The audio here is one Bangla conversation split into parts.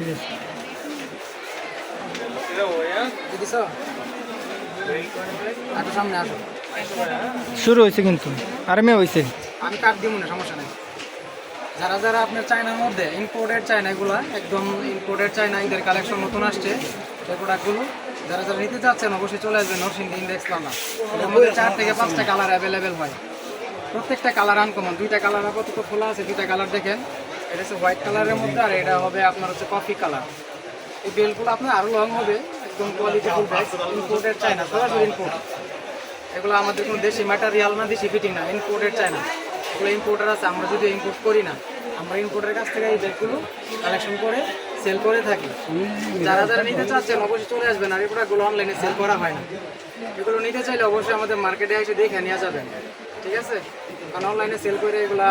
ঠিক আছে শুরু হয়েছে কিন্তু। আরামে হয়েছে। আমি কাট দিব না সমস্যা নেই। যারা যারা আপনার চায়নার মধ্যে ইম্পোর্টেড চায়না এগুলো একদম ইম্পোর্টেড চায়না এদের কালেকশন নতুন আসছে সেই প্রোডাক্টগুলো যারা যারা নিতে চাচ্ছেন অবশ্যই চলে আসবেন নরসিংদী ইন্ডেক্স লানা মধ্যে চার থেকে পাঁচটা কালার অ্যাভেলেবেল হয়। প্রত্যেকটা কালার আনকমন দুইটা কালার আপাতত খোলা আছে দুইটা কালার দেখেন। এটা হচ্ছে হোয়াইট কালারের মধ্যে আর এটা হবে আপনার হচ্ছে কফি কালার। এই বেলগুলো আপনার আরও লং হবে, একদম কোয়ালিটিফুল ব্যাগ ইম্পোর্টেড চায়না সরাসরি ইম্পোর্ট এগুলো আমাদের কোনো দেশি ম্যাটারিয়াল না, দেশি ফিটিং না ইম্পোর্টেড চায় না এগুলো ইম্পোর্টার আছে, আমরা যদি ইম্পোর্ট করি না, আমরা ইম্পোর্টের কাছ থেকে এই ব্যাগগুলো কালেকশন করে সেল করে থাকি। যারা যারা নিতে চাচ্ছেন, অবশ্যই চলে আসবেন আর এই প্রোডাক্টগুলো অনলাইনে সেল করা হয় না। এগুলো নিতে চাইলে অবশ্যই আমাদের মার্কেটে এসে দেখে নিয়ে যাবেন ঠিক আছে? কারণ অনলাইনে সেল করে এগুলা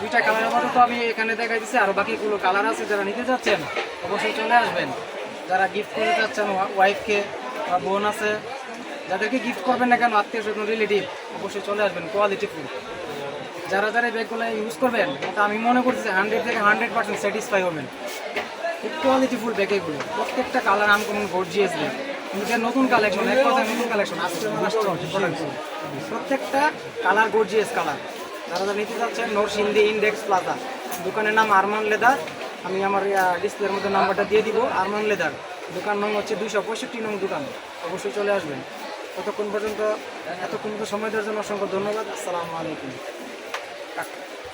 দুইটা কালার আপাতত আমি এখানে দেখাই দিচ্ছি আরও বাকিগুলো কালার আছে যারা নিতে চাচ্ছেন, অবশ্যই চলে আসবেন। যারা গিফট করতে চাচ্ছেন ওয়াইফকে বা বোন আছে, যাদেরকে গিফট করবেন না কেন, আত্মীয় স্বজন রিলেটিভ অবশ্যই চলে আসবেন কোয়ালিটি ফুল যারা যারা এই ব্যাগগুলো ইউজ করবেন ওটা আমি মনে করছি যে হান্ড্রেড থেকে হান্ড্রেড পার্সেন্ট স্যাটিসফাই হবেন। খুব কোয়ালিটি ফুল ব্যাগ এগুলো। প্রত্যেকটা কালার আনকমন গর্জিয়াস ব্যাগ এটা নতুন কালেকশন এক কথা নতুন কালেকশন আসছে প্রত্যেকটা কালার গর্জিয়াস কালার যারা নিতে চাচ্ছেন নরসিন্দি ইন্ডেক্স প্লাজা দোকানের নাম আরমান লেদার আমি আমার ডিসপ্লের মধ্যে নাম্বারটা দিয়ে দিব। আরমান লেদার দোকান নং হচ্ছে দুইশো পঁয়ষট্টি নং দোকান। অবশ্যই চলে আসবেন। ততক্ষণ পর্যন্ত, এতক্ষণ সময় দেওয়ার জন্য অসংখ্য ধন্যবাদ। আসসালামু আলাইকুম।